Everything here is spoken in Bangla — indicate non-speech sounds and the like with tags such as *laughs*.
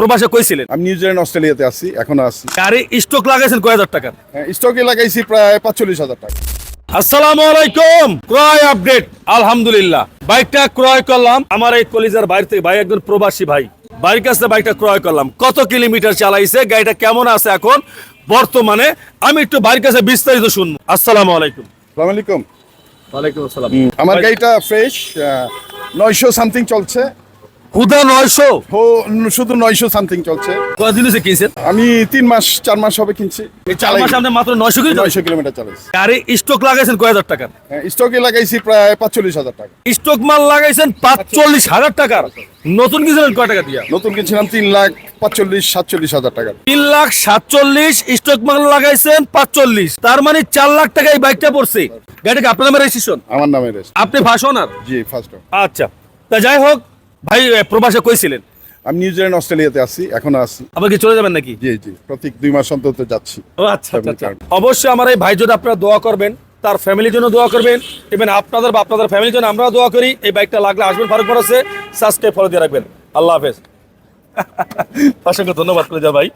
প্রবাসে কইছিলেন? আমি নিউজিল্যান্ড অস্ট্রেলিয়াতে আছি এখনও আছি। গাড়ি স্টক লাগাইছেন কয় হাজার স্টকে লাগাইছি প্রায় পাঁচচল্লিশ হাজার টাকা। আসসালামু আলাইকুম ক্রয় আপডেট আলহামদুলিল্লাহ। বাইকটা ক্রয় করলাম আমার এই কলিজার বাইরে থেকে ভাই একজন প্রবাসী ভাই। বাড়ির কাছ বাইকটা ক্রয় করলাম। কত কিলোমিটার চালাইছে গাড়িটা কেমন আছে এখন? বর্তমানে আমি একটু বাড়ির কাছে বিস্তারিত শুনব। আসসালামু আলাইকুম। সালাম আলাইকুম। ওয়ালাইকুম আসসালাম। আমার গাড়িটা ফ্রেশ নয়শো সামথিং চলছে। হুদা নয়শো? শুধু নয়শো সামথিং চলছে। কদিন হয়েছে কিনছেন? আমি তিন মাস চার মাস হবে কিনছি। চার মাস সামনে মাত্র নয়শো কিলো নয়শো কিলোমিটার চালাইছি। গাড়ি স্টক লাগাইছেন কয় হাজার টাকার? স্টকে লাগাইছি প্রায় পাঁচচল্লিশ হাজার টাকা। স্টক মাল লাগাইছেন পাঁচচল্লিশ হাজার টাকার। নতুন কিনছিলেন কয় টাকা দিয়া? নতুন কিনছিলাম তিন লাখ পাঁচচল্লিশ সাতচল্লিশ হাজার টাকা। তিন লাখ সাতচল্লিশ স্টক মাল লাগাইছেন পাঁচচল্লিশ। তার মানে চার লাখ টাকা এই বাইকটা পড়ছে। গাড়িটা আপনার নামে রেজিস্ট্রেশন আমার নামে রেস্ট আপনি ভাষণার জি ফার্স্ট আচ্ছা। তা যাই হোক ভাই প্রবাসে কইছিলেন আমি নিউজিল্যান্ড অস্ট্রেলিয়াতে আছি এখনও আছি। আবার কি চলে যাবেন নাকি? জি জি প্রত্যেক দুই মাস অন্তত যাচ্ছি। ও আচ্ছা আচ্ছা, আচ্ছা। অবশ্যই আমার এই ভাই যদি আপনারা দোয়া করবেন তার ফ্যামিলির জন্য দোয়া করবেন ইভেন আপনাদের বা আপনাদের ফ্যামিলির জন্য আমরা দোয়া করি। এই বাইকটা লাগলে আসবেন ফারুক বরসে সাবস্ক্রাইব ফলো দিয়ে রাখবেন। আল্লাহ হাফেজ। *laughs* অসংখ্য ধন্যবাদ করে যা ভাই।